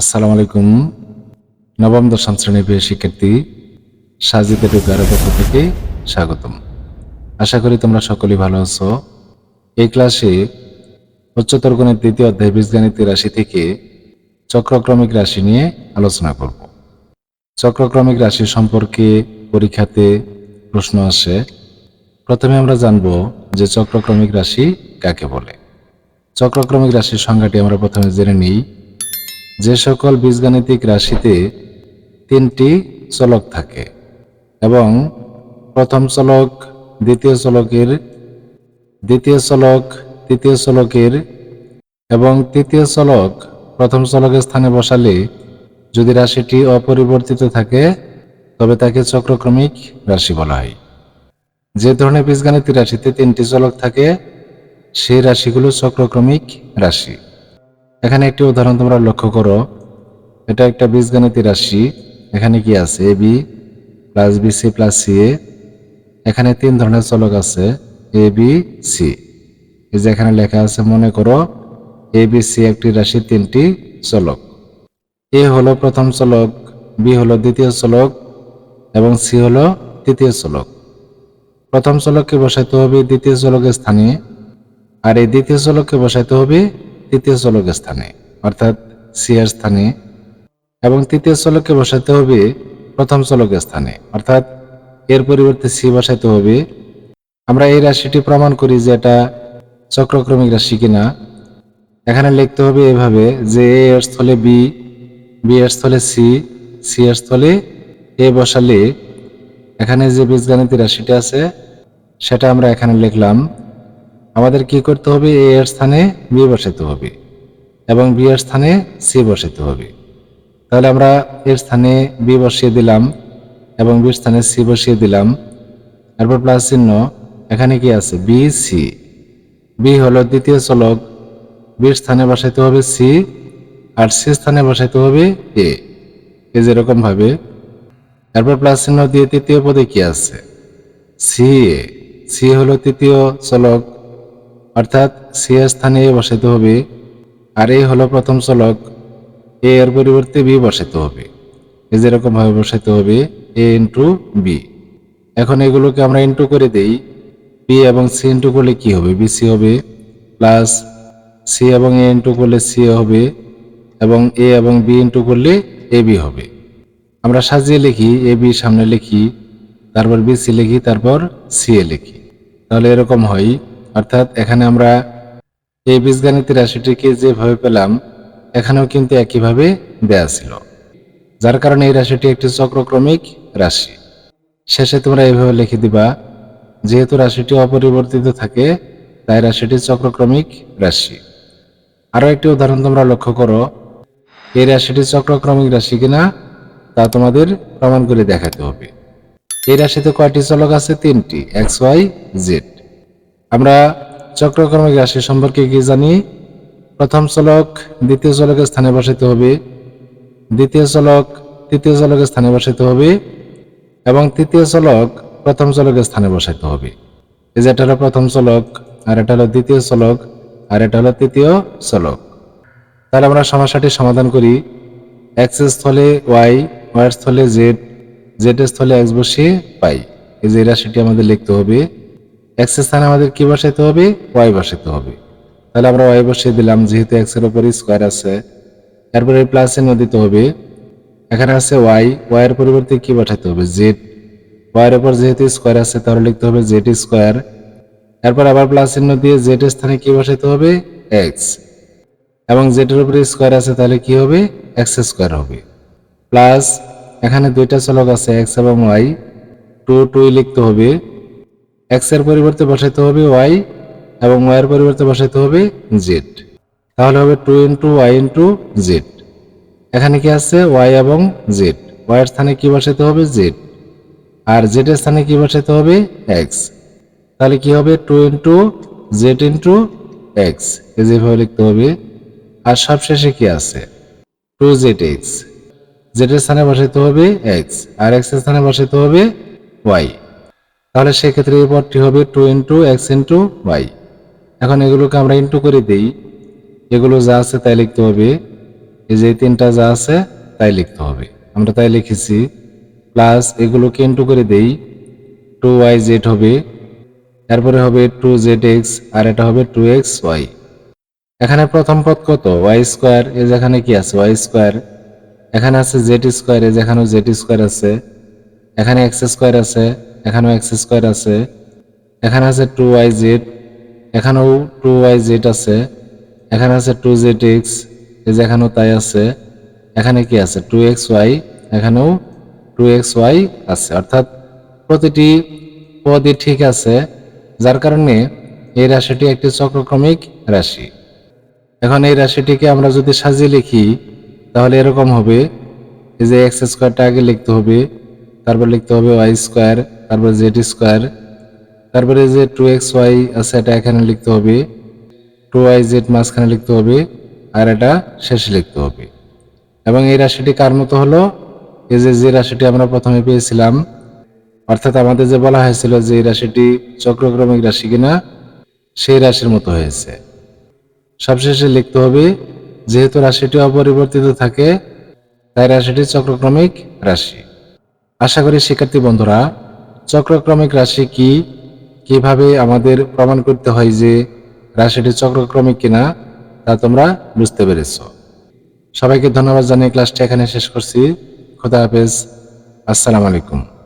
আসসালামু আলাইকুম। নবম, দশম শ্রেণির প্রিয় শিক্ষার্থী, সাজিদ এডুকারের পক্ষ থেকে স্বাগতম। আশা করি তোমরা সকলেই ভালো আছো। এই ক্লাসে উচ্চতর গণিত দ্বিতীয় অধ্যায় বীজগণিতের রাশি থেকে চক্রক্রমিক রাশি নিয়ে আলোচনা করব। চক্রক্রমিক রাশি সম্পর্কে পরীক্ষাতে প্রশ্ন আসে। প্রথমে আমরা জানব যে চক্রক্রমিক রাশি কাকে বলে। চক্রক্রমিক রাশির সংজ্ঞাটি আমরা প্রথমে জেনে নিই। যে সকল বীজগাণিতিক রাশিতে তিনটি চলক থাকে এবং প্রথম চলক, দ্বিতীয় চলকের, দ্বিতীয় চলক, তৃতীয় চলকের এবং তৃতীয় চলক প্রথম চলকের স্থানে বসালে যদি রাশিটি অপরিবর্তিত থাকে, তবে তাকে চক্রক্রমিক রাশি বলা হয়। যে ধরনের বীজগাণিতিক রাশিতে তিনটি চলক থাকে, সেই রাশিগুলো চক্রক্রমিক রাশি। এখানে একটি উদাহরণ তোমরা লক্ষ্য করো। এটা একটা বীজগণিতের রাশি। এখানে কি আছে? A B plus B C plus C A এখানে তিন ধরনের চলক আছে। এ বি সি এই যে এখানে লেখা আছে, মনে করো এ বি সি একটি রাশি তিনটি চলক। এ হলো প্রথম চলক বি হলো দ্বিতীয় চলক, এবং সি হলো তৃতীয় চলক। প্রথম চলককে বসাইতে হবে দ্বিতীয় চলকের স্থানে, আর এই দ্বিতীয় চলককে বসাইতে হবে তৃতীয় চলক স্থানে, অর্থাৎ সি এর স্থানে, এবং তৃতীয় চলককে বসাতে হবে প্রথম চলক স্থানে, অর্থাৎ এর পরিবর্তে সি বসাইতে হবে। আমরা এই রাশিটি প্রমাণ করি যে এটা চক্রক্রমিক রাশি কিনা। এখানে লিখতে হবে এভাবে যে এ এর স্থলে বি বি এর স্থলে সি সি এর স্থলে এ বসালে এখানে যে বীজগাণিতিক রাশিটি আছে, সেটা আমরা এখানে লিখলাম। আমাদের কি করতে হবে? এ এর স্থানে বি বসাতে হবে এবং বি এর স্থানে সি বসাতে হবে। তাহলে আমরা এর স্থানে বি বসিয়ে দিলাম এবং বির স্থানে সি বসিয়ে দিলাম। তারপর প্লাস চিহ্ন, এখানে কি আছে? B, C. বি হলো দ্বিতীয় চলক। বির স্থানে বসাইতে হবে সি আর সি স্থানে বসাইতে হবে এ। এ যেরকম ভাবে। তারপর প্লাস চিহ্ন দিয়ে তৃতীয় পদে কি আছে? সি, এ। সি হলো তৃতীয় চলক। অর্থাৎ সি এর স্থানে এ বসাইতে হবে আর এ হলো প্রথম চলক, এ এর পরিবর্তে বি বসাইতে হবে এ যেরকম ভাবে বসাইতে হবে এ ইন্টু বি। এখন এগুলোকে আমরা ইন্টু করে দেই, বি এবং সি ইন্টু করলে কি হবে? বি সি হবে প্লাস সি এবং এ ইন্টু করলে সি হবে এবং এ এবং বি ইন্টু করলে এ বি হবে। আমরা সাজিয়ে লিখি, এ বি সামনে লিখি, তারপর বি সি লিখি, তারপর সি এ লিখি। তাহলে এরকম হয়। অর্থাৎ এখানে আমরা এই বীজগাণিতিক রাশিটিকে যেভাবে পেলাম, এখানেও কিন্তু একইভাবে দেয়া ছিল। যার কারণে এই রাশিটি একটি চক্রক্রমিক রাশি। শেষে তোমরা এইভাবে লিখে দিবা, যেহেতু রাশিটি অপরিবর্তিত থাকে, তাই রাশিটি চক্রক্রমিক রাশি। আরও একটি উদাহরণ তোমরা লক্ষ্য করো, এই রাশিটি চক্রক্রমিক রাশি কিনা, তা তোমাদের প্রমাণ করে দেখাতে হবে। এই রাশিতে কয়টি চলক আছে? তিনটি, এক্স, ওয়াই, জেড। আমরা চক্রক্রমিক রাশি সম্পর্কে কি জানি? প্রথম চলক দ্বিতীয় চলকের স্থানে বসাইতে হবে। দ্বিতীয় চলক তৃতীয় চলকের স্থানে বসাইতে হবে। এবং তৃতীয় চলক প্রথম চলকের স্থানে বসাইতে হবে। এই যে এটা হলো প্রথম চলক আর এটা হলো দ্বিতীয় চলক আর এটা হলো তৃতীয় চলক তাহলে আমরা সমস্যাটি সমাধান করি। এক্স স্থলে ওয়াই ওয়াই স্থলে জেড জেড স্থলে এক্স বসিয়ে পাই। এই যে রাশিটি আমাদের লিখতে হবে। এক্সের স্থানে আমাদের কি বসাইতে হবে? ওয়াই বসাইতে হবে। তাহলে আমরা ওয়াই বসিয়ে দিলাম, যেহেতু এক্সের উপরে স্কোয়ার আছে। এরপরে প্লাস চিহ্ন দিতে হবে। এখানে আছে ওয়াই ওয়াই এর পরিবর্তে কি বসাইতে হবে? জেড ওয়াই এর উপর যেহেতু স্কোয়ার আছে, তাহলে লিখতে হবে জেড স্কোয়ার এরপর আবার প্লাস চিহ্ন দিয়ে জেড এর স্থানে কি বসাইতে হবে? এক্স এবং জেড এর উপরে স্কোয়ার আছে, তাহলে কি হবে? এক্স স্কোয়ার হবে। প্লাস এখানে দুইটা চলক আছে এক্স এবং ওয়াই টু টু লিখতে হবে। এক্সের পরিবর্তে বসাইতে হবে ওয়াই এবং ওয়াই এর পরিবর্তে বসাইতে হবে জেড তাহলে হবে two into Y into Z এখানে কি আছে? ওয়াই এবং জেড ওয়াই এর স্থানে কি বসাইতে হবে? জেড আর জেড এর স্থানে কি বসাইতে হবে? এক্স তাহলে কি হবে? Two into Z into X যেভাবে লিখতে হবে। আর সবশেষে কি আছে? টু জেড এক্স জেড এর স্থানে বসাইতে হবে এক্স আর এক্সের স্থানে বসাইতে হবে ওয়াই তাহলে সেক্ষেত্রে এই পদটি হবে two into X into Y এখন এগুলোকে আমরা ইন্টু করে দেই। এগুলো যা আছে তাই লিখতে হবে। এই যে তিনটা যা আছে তাই লিখতে হবে। আমরা তাই লিখেছি। প্লাস এগুলোকে ইন্টু করে দেই। টু ওয়াই জেড হবে। তারপরে হবে টু জেড এক্স আর এটা হবে টু এক্স ওয়াই এখানে প্রথম পদ কত? ওয়াই স্কোয়ার এ যেখানে কি আছে? ওয়াই স্কোয়ার এখানে আছে জেড স্কোয়ার এ যেখানেও জেড স্কোয়ার আছে। এখানে এক্স স্কোয়ার আছে। এখানেও এক্স স্কোয়ার আছে, এখানে আছে টু ওয়াই জেড এখানেও টু ওয়াই জেড আছে, এখানে আছে টু জেড এক্স এই যে এখানেও তাই আছে, এখানে কি আছে? টু এক্স ওয়াই এখানেও টু এক্স ওয়াই আছে। অর্থাৎ প্রতিটি পদই ঠিক আছে, যার কারণে এই রাশিটি একটি চক্রক্রমিক রাশি। এখন এই রাশিটিকে আমরা যদি সাজিয়ে লিখি, তাহলে এরকম হবে, এই যে এক্স স্কোয়ারটা আগে লিখতে হবে, তারপর লিখতে হবে ওয়াই স্কোয়ার তারপর জেড স্কোয়ার তারপরে যে টু এক্স ওয়াই আছে এটা এখানে লিখতে হবে টু ওয়াই জেড মাঝখানে লিখতে হবে, আর এটা শেষে লিখতে হবে। এবং এই রাশিটি কার মতো হলো? এই যে যে রাশিটি আমরা প্রথমে পেয়েছিলাম, অর্থাৎ আমাদের যে বলা হয়েছিল যে এই রাশিটি চক্রক্রমিক রাশি কিনা, সেই রাশির মতো হয়েছে। সবশেষে লিখতে হবে, যেহেতু রাশিটি অপরিবর্তিত থাকে, তাই রাশিটি চক্রক্রমিক রাশি। আশা করি শিক্ষার্থী বন্ধুরা চক্রক্রমিক রাশি কি? কীভাবে আমাদের প্রমাণ করতে হয় যে রাশিটি চক্রক্রমিক কিনা, তা তোমরা বুঝতে পেরেছ। সবাইকে ধন্যবাদ জানিয়ে ক্লাসটি এখানে শেষ করছি। খোদা হাফেজ। আসসালামু আলাইকুম।